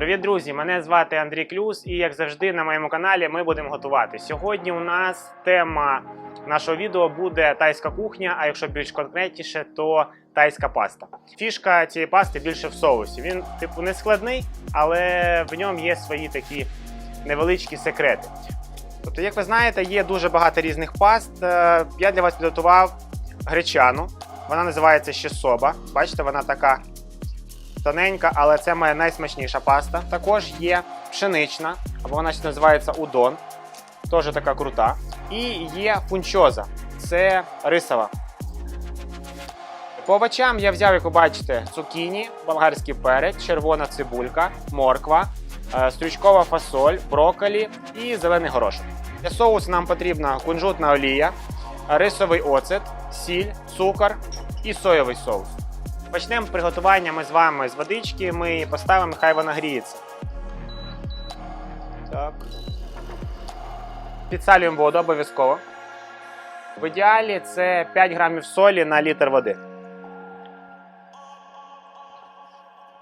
Привіт, друзі! Мене звати Андрій Клюс, і як завжди на моєму каналі ми будемо готувати. Сьогодні у нас тема нашого відео буде тайська кухня, а якщо більш конкретніше, то тайська паста. Фішка цієї пасти більше в соусі. Він, типу, не складний, але в ньому є свої такі невеличкі секрети. Тобто, як ви знаєте, є дуже багато різних паст. Е, Я для вас підготував гречану. Вона називається щесоба. Бачите, вона така тоненька, але це моя найсмачніша паста. Також є пшенична, або вона ще називається удон. Теж така крута. І є фунчоза. Це рисова. По овочам я взяв, як ви бачите, цукіні, болгарський перець, червона цибулька, морква, е, стручкова фасоль, брокколі і зелений горошок. Для соусу нам потрібна кунжутна олія, рисовий оцет, сіль, цукор і соєвий соус. Почнемо приготування ми з вами з водички. Ми її поставимо, хай вона гріється. Так. Підсалюємо воду обов'язково. В ідеалі це 5 грамів солі на літр води.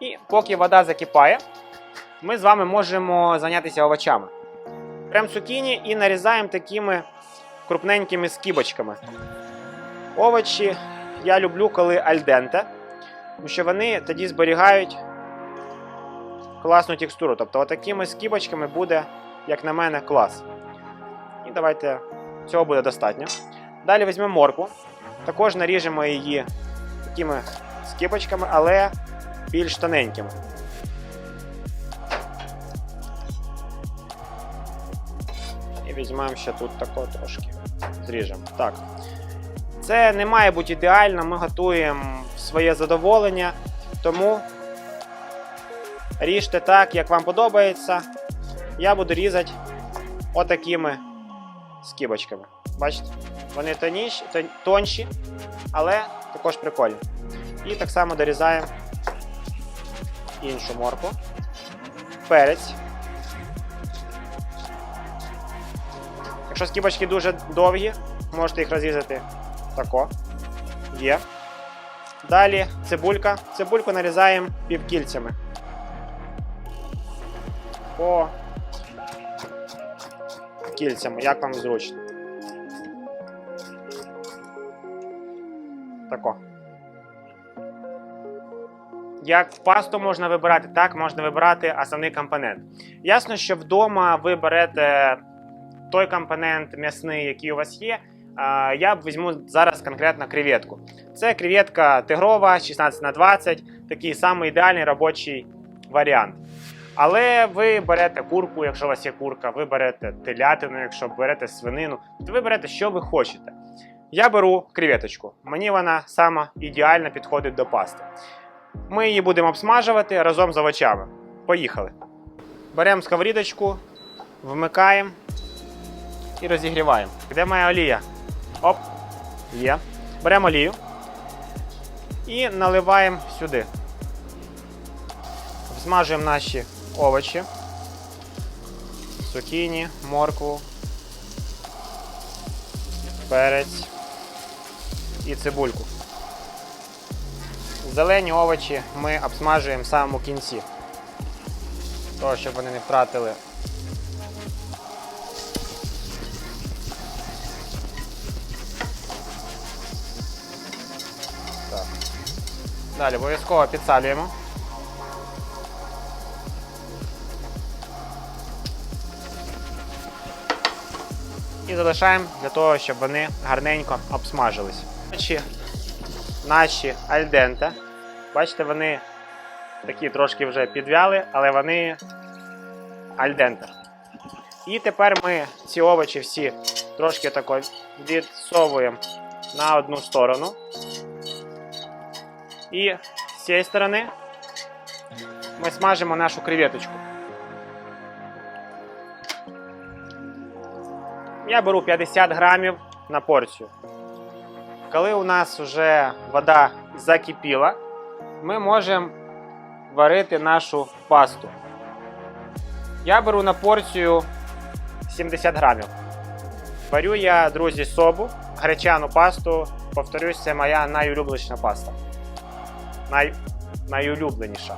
І поки вода закипає, ми з вами можемо зайнятися овочами. Беремо цукіні і нарізаємо такими крупненькими скибочками. Овочі я люблю, коли альденте, тому що вони тоді зберігають класну текстуру. Тобто, отакими скибочками буде, як на мене, клас. І давайте цього буде достатньо. Далі візьмемо моркву. Також наріжемо її такими скибочками, але більш тоненькими. І візьмемо ще тут тако трошки. Зріжемо. Так. Це не має бути ідеально, ми готуємо своє задоволення, тому ріжте так, як вам подобається. Я буду різати отакими скибочками. Бачите? Вони тоніші, тонші, але також прикольні. І так само дорізаємо іншу морку. Перець. Якщо скибочки дуже довгі, можете їх розрізати тако. Є. Далі цибулька. Цибульку нарізаємо півкільцями. По кільцями, як вам зручно. Тако. Як пасту можна вибирати, так можна вибирати основний компонент. Ясно, що вдома ви берете той компонент м'ясний, який у вас є. Я візьму зараз конкретно креветку. Це креветка тигрова 16 на 20 такий самий ідеальний робочий варіант. Але ви берете курку, якщо у вас є курка, ви берете телятину, якщо берете свинину, то ви берете, що ви хочете. Я беру креветочку. Мені вона сама ідеально підходить до пасти. Ми її будемо обсмажувати разом з овочами. Поїхали. Беремо сковорідочку, вмикаємо і розігріваємо. Де моя олія? Оп, є. Беремо олію і наливаємо сюди. Змажуємо наші овочі, цукіні, моркву, перець і цибульку. Зелені овочі ми обсмажуємо в самому кінці, того, щоб вони не втратили Далі обов'язково підсалюємо. І залишаємо для того, щоб вони гарненько обсмажились. Наші, наші альденте. Бачите, вони такі трошки вже підвяли, але вони альденте. І тепер ми ці овочі всі трошки тако відсовуємо на одну сторону. І з цієї сторони ми смажимо нашу креветочку. Я беру 50 грамів на порцію. Коли у нас вже вода закипіла, ми можемо варити нашу пасту. Я беру на порцію 70 грамів. Варю я, друзі, собу, гречану пасту. Повторюсь, це моя найулюбленіша паста. Най... Найулюбленіша.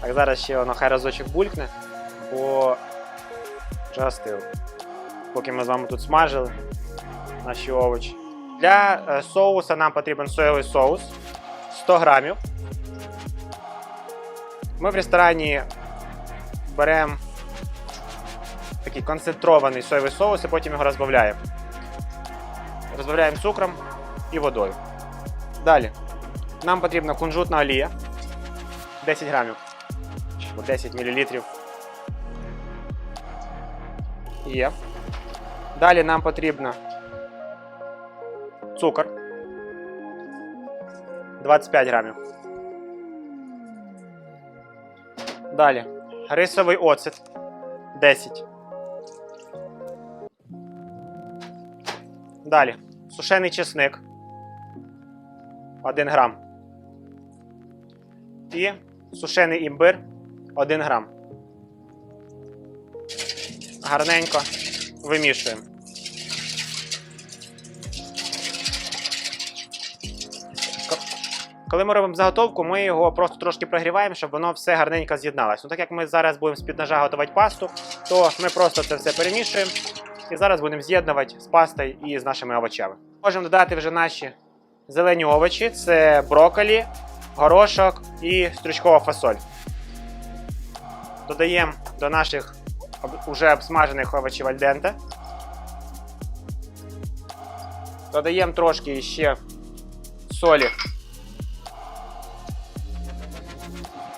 Так, зараз ще воно хай разочок булькне, бо вже. Поки ми з вами тут смажили наші овочі. Для е, соуса нам потрібен соєвий соус 100 грамів. Ми в ресторані беремо такий концентрований соєвий соус і потім його розбавляємо. Розбавляємо цукром і водою. Далі. Нам потрібна кунжутна олія 10 грамів або 10 мл. Є. Далі нам потрібно цукор 25 грамів. Далі рисовий оцет 10. Далі сушений чесник 1 грам. І сушений імбир 1 грам. Гарненько вимішуємо. Коли ми робимо заготовку, ми його просто трошки прогріваємо, щоб воно все гарненько з'єдналося. Ну, так як ми зараз будемо з-під ножа готувати пасту, то ми просто це все перемішуємо і зараз будемо з'єднувати з пастою і з нашими овочами. Можемо додати вже наші зелені овочі: це брокколі, горошок і стручкова фасоль. Додаємо до наших уже обсмажених овочів альденте. Додаємо трошки ще солі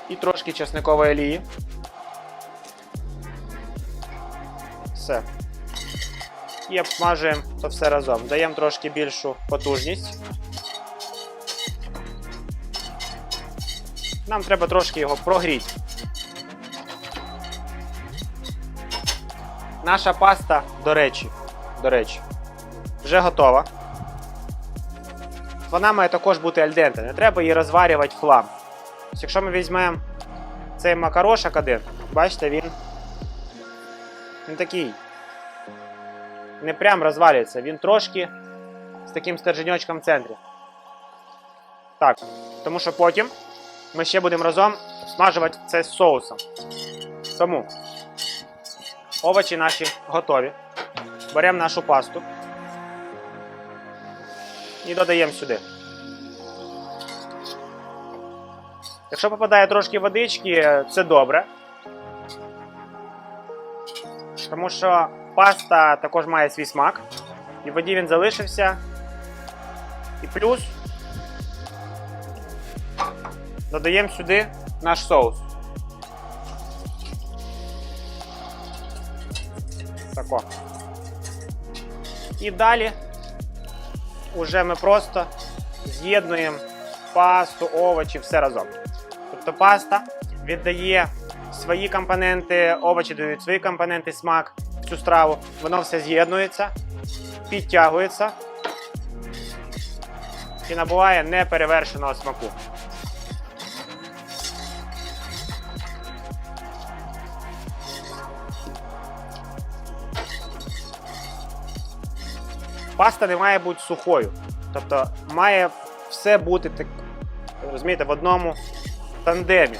і трошки чесникової олії. Все. І обсмажуємо то все разом. Даємо трошки більшу потужність. Нам треба трошки його прогріти. Наша паста, до речі, до речі, вже готова. Вона має також бути альденте, не треба її розварювати в флам. Тобто, якщо ми візьмемо цей макарошок один, бачите, він, він такий. Не прям розвалюється, він трошки з таким стерженьочком в центрі. Так, тому що потім ми ще будемо разом смажувати це з соусом. Тому овочі наші готові. Беремо нашу пасту і додаємо сюди. Якщо попадає трошки водички, це добре. Тому що паста також має свій смак. І в воді він залишився. І плюс додаємо сюди наш соус. Тако. І далі уже ми просто з'єднуємо пасту, овочі, все разом. Тобто паста віддає свої компоненти, овочі дають свої компоненти, смак цю страву. Воно все з'єднується, підтягується і набуває неперевершеного смаку. Паста не має бути сухою. Тобто має все бути так, розумієте, в одному тандемі.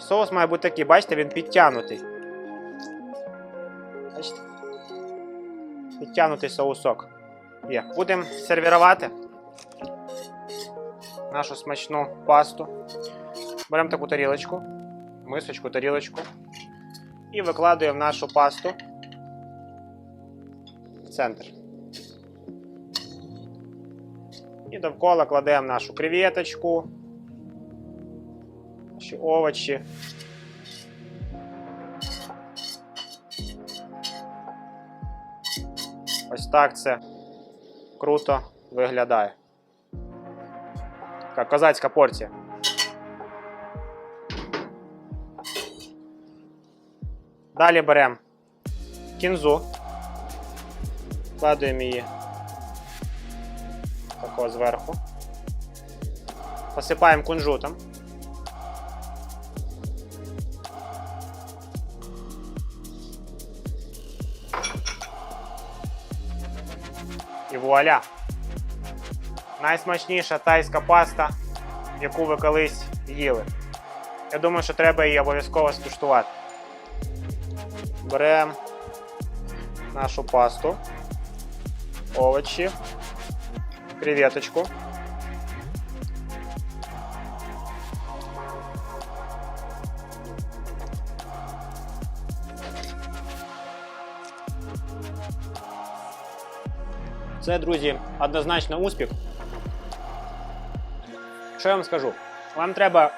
Соус має бути такий, бачите, він підтягнутий. Бачите? Підтягнутий соусок. Є. Будемо сервірувати нашу смачну пасту. Беремо таку тарілочку, мисочку, тарілочку і викладуємо нашу пасту центр. І довкола кладемо нашу креветочку, наші овочі. Ось так це круто виглядає. Така козацька порція. Далі беремо кінзу, кладуємо її такого зверху. Посипаємо кунжутом. І вуаля! Найсмачніша тайська паста, яку ви колись їли. Я думаю, що треба її обов'язково скуштувати. Беремо нашу пасту, овочі, креветочку. Це, друзі, однозначно успіх. Що я вам скажу? Вам треба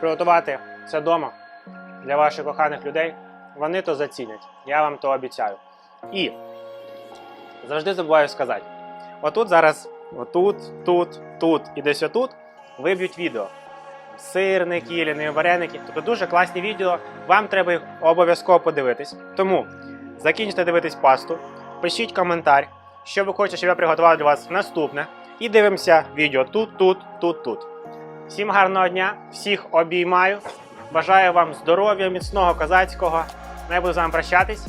приготувати це вдома для ваших коханих людей. Вони то зацінять. Я вам то обіцяю. І завжди забуваю сказати: отут зараз, отут, тут, тут і десь отут виб'ють відео. Сирники, ліни, вареники. Тобто дуже класні відео. Вам треба їх обов'язково подивитись. Тому закінчите дивитись пасту, пишіть коментар, що ви хочете, щоб я приготував для вас наступне. І дивимося відео тут, тут, тут, тут. Всім гарного дня, всіх обіймаю. Бажаю вам здоров'я, міцного козацького. Я буду з вами прощатись.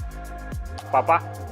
Па-па.